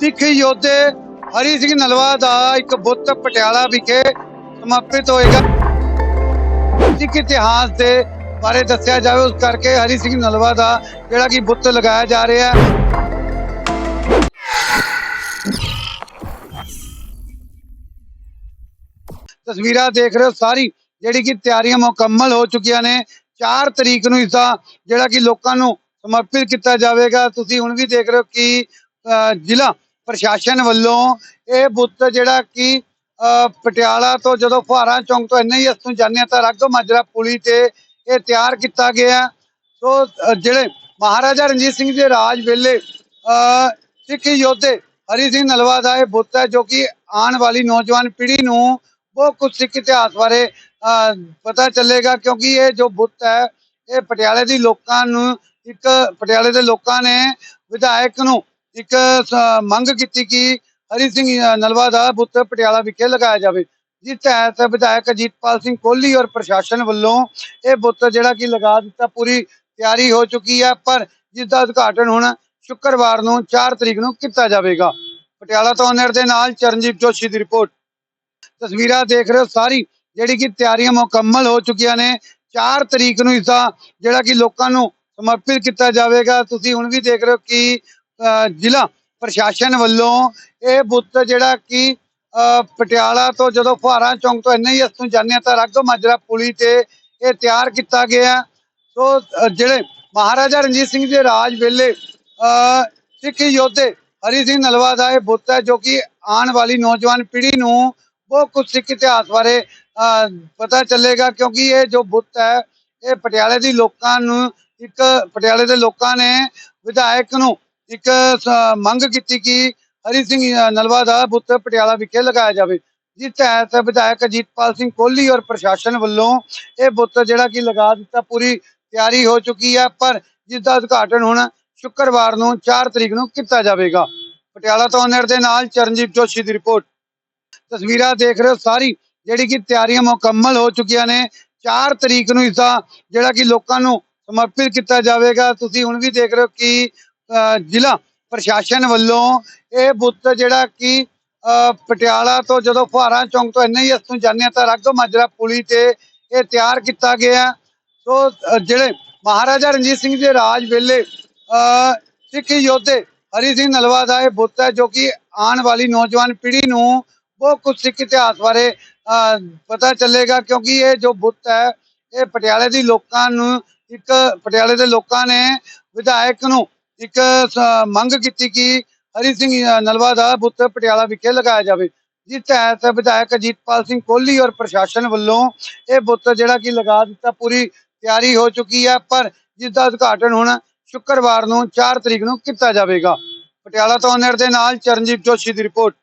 ਸਿੱਖ ਯੋਧੇ ਹਰੀ ਸਿੰਘ ਨਲਵਾ ਦਾ ਇੱਕ ਬੁੱਤ ਪਟਿਆਲਾ ਵਿਖੇ ਸਮਰਪਿਤ ਹੋਏਗਾ। ਸਿੱਖ ਇਤਿਹਾਸ ਦੇ ਬਾਰੇ ਦੱਸਿਆ ਜਾਵੇ, ਉਸ ਕਰਕੇ ਹਰੀ ਸਿੰਘ ਨਲਵਾ ਦਾ ਜਿਹੜਾ ਕਿ ਬੁੱਤ ਲਗਾਇਆ ਜਾ ਰਿਹਾ ਹੈ। ਤਸਵੀਰਾਂ ਦੇਖ ਰਹੇ ਹੋ ਸਾਰੀ, ਜਿਹੜੀ ਕਿ ਤਿਆਰੀਆਂ ਮੁਕੰਮਲ ਹੋ ਚੁੱਕੀਆਂ ਨੇ। 4 ਤਰੀਕ ਨੂੰ ਇਸ ਦਾ ਜਿਹੜਾ ਕਿ ਲੋਕਾਂ ਨੂੰ ਸਮਰਪਿਤ ਕੀਤਾ ਜਾਵੇਗਾ। ਤੁਸੀਂ ਹੁਣ ਵੀ ਦੇਖ ਰਹੇ ਹੋ ਕਿ ਜ਼ਿਲ੍ਹਾ ਪ੍ਰਸ਼ਾਸਨ ਵੱਲੋਂ ਇਹ ਬੁੱਤ ਜਿਹੜਾ ਕਿ ਪਟਿਆਲਾ ਤੋਂ ਜਦੋਂ ਫੁਹਾਰਾ ਚੌਂਕ ਤੋਂ ਐਨਆਈਐਸ ਤੋਂ ਜਾਂਦੇ ਹਾਂ ਤਾਂ ਰੱਗ ਮਾਜਰਾ ਪੁਲੀ ਤੇ ਇਹ ਤਿਆਰ ਕੀਤਾ ਗਿਆ ਸੋ ਜਿਹੜੇ ਮਹਾਰਾਜਾ ਰਣਜੀਤ ਸਿੰਘ ਦੇ ਰਾਜ ਵੇਲੇ ਸਿੱਖ ਯੋਧੇ ਹਰੀ ਸਿੰਘ ਨਲਵਾ ਦਾ ਇਹ ਬੁੱਤ ਹੈ ਜੋ ਕਿ ਆਉਣ ਵਾਲੀ ਨੌਜਵਾਨ ਪੀੜ੍ਹੀ ਨੂੰ ਬਹੁਤ ਕੁਝ ਸਿੱਖ ਇਤਿਹਾਸ ਬਾਰੇ ਅ, ਪਤਾ ਚੱਲੇਗਾ ਕਿਉਂਕਿ ਇਹ ਜੋ ਬੁੱਤ ਹੈ ਇਹ ਪਟਿਆਲੇ ਦੀ ਲੋਕਾਂ ਨੂੰ ਇੱਕ ਪਟਿਆਲੇ ਦੇ ਲੋਕਾਂ ਨੇ ਵਿਧਾਇਕ ਨੂੰ ਇੱਕ ਮੰਗ ਕੀਤੀ ਕਿ ਹਰੀ ਸਿੰਘ ਨਲਵਾ ਦਾ ਬੁੱਤ ਪਟਿਆਲਾ ਵਿਖੇ ਲਗਾਇਆ ਜਾਵੇ। ਜਿਸ ਤਹਿਤ ਵਿਧਾਇਕ ਅਜੀਤਪਾਲ ਸਿੰਘ ਕੋਹਲੀ ਔਰ ਪ੍ਰਸ਼ਾਸਨ ਵੱਲੋਂ ਇਹ ਬੁੱਤ ਜਿਹੜਾ ਕਿ ਲਗਾ ਦਿੱਤਾ, ਪੂਰੀ ਤਿਆਰੀ ਹੋ ਚੁੱਕੀ ਹੈ, ਪਰ ਜਿਸ ਦਾ ਉਦਘਾਟਨ ਹੁਣ ਸ਼ੁੱਕਰਵਾਰ ਨੂੰ 4 ਤਰੀਕ ਨੂੰ ਕੀਤਾ ਜਾਵੇਗਾ। ਪਟਿਆਲਾ ਤੋਂ ਅਨਰ ਦੇ ਨਾਲ ਚਰਨਜੀਤ ਜੋਸ਼ੀ ਦੀ ਰਿਪੋਰਟ। ਤਸਵੀਰਾਂ ਦੇਖ ਰਹੇ ਹੋ ਸਾਰੀ, ਜਿਹੜੀ ਕਿ ਤਿਆਰੀਆਂ ਮੁਕੰਮਲ ਹੋ ਚੁੱਕੀਆਂ ਨੇ। 4 ਤਰੀਕ ਨੂੰ ਇਸ ਦਾ ਜਿਹੜਾ ਕਿ ਲੋਕਾਂ ਨੂੰ ਸਮਰਪਿਤ ਕੀਤਾ ਜਾਵੇਗਾ। ਤੁਸੀਂ ਹੁਣ ਵੀ ਦੇਖ ਰਹੇ ਹੋ ਕਿ ਜ਼ਿਲ੍ਹਾ ਪ੍ਰਸ਼ਾਸਨ ਵੱਲੋਂ ਇਹ ਬੁੱਤ ਜਿਹੜਾ ਕਿ ਅ, ਪਟਿਆਲਾ ਤੋਂ ਜਦੋਂ ਫੁਹਾਰਾ ਚੌਂਕ ਤੋਂ ਐਨਆਈਐਸ ਤੋਂ ਜਾਂਦੇ ਹਾਂ ਤਾਂ ਰੱਗ ਮਾਜਰਾ ਪੁਲੀ ਤੇ ਇਹ ਤਿਆਰ ਕੀਤਾ ਗਿਆ। ਸੋ ਜਿਹੜੇ ਮਹਾਰਾਜਾ ਰਣਜੀਤ ਸਿੰਘ ਦੇ ਰਾਜ ਵੇਲੇ ਸਿੱਖ ਯੋਧੇ ਹਰੀ ਸਿੰਘ ਨਲਵਾ ਦਾ ਇਹ ਬੁੱਤ ਹੈ ਜੋ ਕਿ ਆਉਣ ਵਾਲੀ ਨੌਜਵਾਨ ਪੀੜ੍ਹੀ ਨੂੰ ਬਹੁਤ ਕੁਝ ਸਿੱਖ ਇਤਿਹਾਸ ਬਾਰੇ ਅ, ਪਤਾ ਚੱਲੇਗਾ ਕਿਉਂਕਿ ਇਹ ਜੋ ਬੁੱਤ ਹੈ ਇਹ ਪਟਿਆਲੇ ਦੀ ਲੋਕਾਂ ਨੂੰ ਇੱਕ ਪਟਿਆਲੇ ਦੇ ਲੋਕਾਂ ਨੇ ਵਿਧਾਇਕ ਨੂੰ ਇੱਕ ਮੰਗ ਕੀਤੀ ਕਿ ਹਰੀ ਸਿੰਘ ਨਲਵਾ ਦਾ ਬੁੱਤ ਪਟਿਆਲਾ ਵਿਖੇ ਲਗਾਇਆ ਜਾਵੇ, ਜਿਸ ਤਹਿਤ ਵਿਧਾਇਕ ਅਜੀਤਪਾਲ ਸਿੰਘ ਕੋਹਲੀ ਔਰ ਪ੍ਰਸ਼ਾਸਨ ਵੱਲੋਂ ਇਹ ਬੁੱਤ ਜਿਹੜਾ ਕਿ ਲਗਾ ਦਿੱਤਾ, ਪੂਰੀ ਤਿਆਰੀ ਹੋ ਚੁੱਕੀ ਹੈ, ਪਰ ਜਿਸ ਦਾ ਉਦਘਾਟਨ ਹੁਣ ਸ਼ੁੱਕਰਵਾਰ ਨੂੰ 4 ਤਰੀਕ ਨੂੰ ਕੀਤਾ ਜਾਵੇਗਾ। ਪਟਿਆਲਾ ਤੋਂ ਅਨਰ ਦੇ ਨਾਲ ਚਰਨਜੀਤ ਜੋਸ਼ੀ ਦੀ ਰਿਪੋਰਟ। ਤਸਵੀਰਾਂ ਦੇਖ ਰਹੇ ਹੋ ਸਾਰੀ, ਜਿਹੜੀ ਕਿ ਤਿਆਰੀਆਂ ਮੁਕੰਮਲ ਹੋ ਚੁੱਕੀਆਂ ਨੇ। 4 ਤਰੀਕ ਨੂੰ ਇਸ ਦਾ ਜਿਹੜਾ ਕਿ ਲੋਕਾਂ ਨੂੰ ਸਮਰਪਿਤ ਕੀਤਾ ਜਾਵੇਗਾ। ਤੁਸੀਂ ਹੁਣ ਵੀ ਦੇਖ ਰਹੇ ਹੋ ਕਿ ਜ਼ਿਲ੍ਹਾ ਪ੍ਰਸ਼ਾਸਨ ਵੱਲੋਂ ਇਹ ਬੁੱਤ ਜਿਹੜਾ ਕਿ ਅ, ਪਟਿਆਲਾ ਤੋਂ ਜਦੋਂ ਫੁਹਾਰਾ ਚੌਂਕ ਤੋਂ ਐਨਆਈਐਸ ਤੋਂ ਜਾਂਦੇ ਹਾਂ ਤਾਂ ਰੱਗ ਮਾਜਰਾ ਪੁਲੀ ਤੇ ਇਹ ਤਿਆਰ ਕੀਤਾ ਗਿਆ। ਸੋ ਜਿਹੜੇ ਮਹਾਰਾਜਾ ਰਣਜੀਤ ਸਿੰਘ ਦੇ ਰਾਜ ਵੇਲੇ ਸਿੱਖ ਯੋਧੇ ਹਰੀ ਸਿੰਘ ਨਲਵਾ ਦਾ ਇਹ ਬੁੱਤ ਹੈ ਜੋ ਕਿ ਆਉਣ ਵਾਲੀ ਨੌਜਵਾਨ ਪੀੜ੍ਹੀ ਨੂੰ ਬਹੁਤ ਕੁਝ ਸਿੱਖ ਇਤਿਹਾਸ ਬਾਰੇ ਅ, ਪਤਾ ਚੱਲੇਗਾ ਕਿਉਂਕਿ ਇਹ ਜੋ ਬੁੱਤ ਹੈ ਇਹ ਪਟਿਆਲੇ ਦੀ ਲੋਕਾਂ ਨੂੰ ਇੱਕ ਪਟਿਆਲੇ ਦੇ ਲੋਕਾਂ ਨੇ ਵਿਧਾਇਕ ਨੂੰ ਇੱਕ ਮੰਗ ਕੀਤੀ ਕਿ ਹਰੀ ਸਿੰਘ ਨਲਵਾ ਦਾ ਬੁੱਤ ਪਟਿਆਲਾ ਵਿਖੇ ਲਗਾਇਆ ਜਾਵੇ, ਜਿਸ ਤਹਿਤ ਵਿਧਾਇਕ ਅਜੀਤਪਾਲ ਸਿੰਘ ਕੋਹਲੀ ਔਰ ਪ੍ਰਸ਼ਾਸਨ ਵੱਲੋਂ ਇਹ ਬੁੱਤ ਜਿਹੜਾ ਕਿ ਲਗਾ ਦਿੱਤਾ, ਪੂਰੀ ਤਿਆਰੀ ਹੋ ਚੁੱਕੀ ਹੈ, ਪਰ ਜਿਸ ਦਾ ਉਦਘਾਟਨ ਹੁਣ ਸ਼ੁੱਕਰਵਾਰ ਨੂੰ 4 ਤਰੀਕ ਨੂੰ ਕੀਤਾ ਜਾਵੇਗਾ। ਪਟਿਆਲਾ ਤੋਂ ਅਨਰ ਦੇ ਨਾਲ ਚਰਨਜੀਤ ਜੋਸ਼ੀ ਦੀ ਰਿਪੋਰਟ।